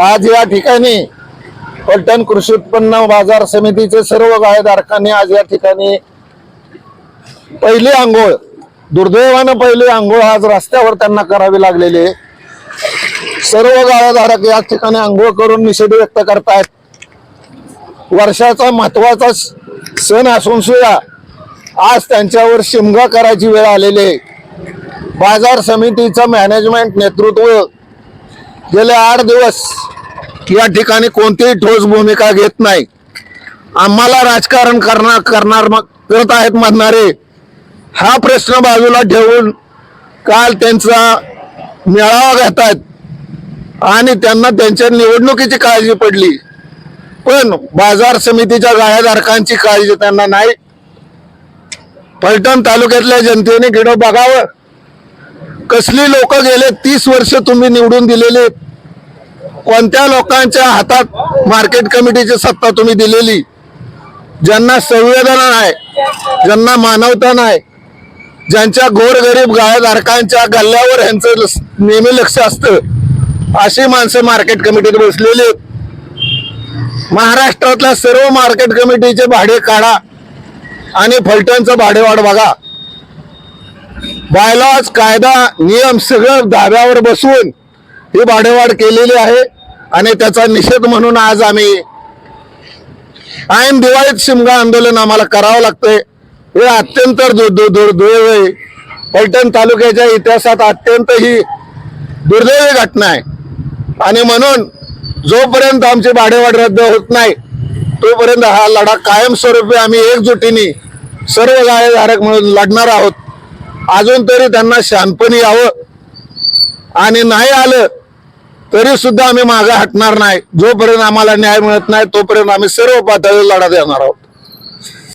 आज या ठिकाणी पलटण कृषी उत्पन्न बाजार समितीचे सर्व गायधारकांनी आज या ठिकाणी पहिली आंघोळ दुर्दैवानं पहिली आंघोळ आज रस्त्यावर त्यांना करावी लागलेली आहे. सर्व गाळाधारक या ठिकाणी आंघोळ करून निषेध व्यक्त करतायत. वर्षाचा महत्त्वाचा सण असून सुद्धा आज त्यांच्यावर शिमगा करायची वेळ आलेली आहे. बाजार समितीचं मॅनेजमेंट नेतृत्व गेले आठ दिवस या ठिकाणी कोणतीही ठोस भूमिका घेत नाही. आम्हाला राजकारण करणार करणार मग करत आहेत म्हणणारे हा प्रश्न बाजूला ठेवून काल त्यांचा मेळावा घेत आहेत आणि त्यांना त्यांच्या निवडणुकीची काळजी पडली. पण बाजार समितीच्या गाळ्याधारकांची काळजी त्यांना नाही. फलटण तालुक्यातल्या जनतेने गिडो बघावं. कसली लोक गेले तीस वर्ष तुम्ही निवडून दिलेली. कोणत्या लोकांच्या हातात मार्केट कमिटीची सत्ता तुम्ही दिलेली? ज्यांना संवेदना नाही ज्यांना मानवता नाही ज्यांच्या गोरगरीब गाळधारकांच्या गल्ल्यावर यांचं नेहमी लक्ष असतं अशी माणसं मार्केट कमिटीत बसलेली आहेत. महाराष्ट्रातल्या सर्व मार्केट कमिटीचे भाडे काढा आणि फलटणचं भाडेवाढ बघा. बायलॉज कायदा नियम सगळं धाब्यावर बसवून ही भाडेवाढ केलेली आहे आणि त्याचा निषेध म्हणून आज आम्ही ऐन दिवाळीत शिमगा आंदोलन आम्हाला करावं लागतंय. हे अत्यंत दु- दु- दु- दुर्दैव आहे. फलटण तालुक्याच्या इतिहासात अत्यंत ही दुर्दैवी घटना आहे. आणि म्हणून जोपर्यंत आमची भाडेवाढ रद्द होत नाही तोपर्यंत हा लढा कायमस्वरूपी आम्ही एकजुटीने सर्व गायधारक म्हणून लढणार आहोत. अजून तरी त्यांना शांतपणी यावं. आणि नाही आलं तरी सुद्धा आम्ही मागे हटणार नाही. जोपर्यंत आम्हाला न्याय मिळत नाही तोपर्यंत आम्ही सर्व पातळीवर लढा देणार आहोत.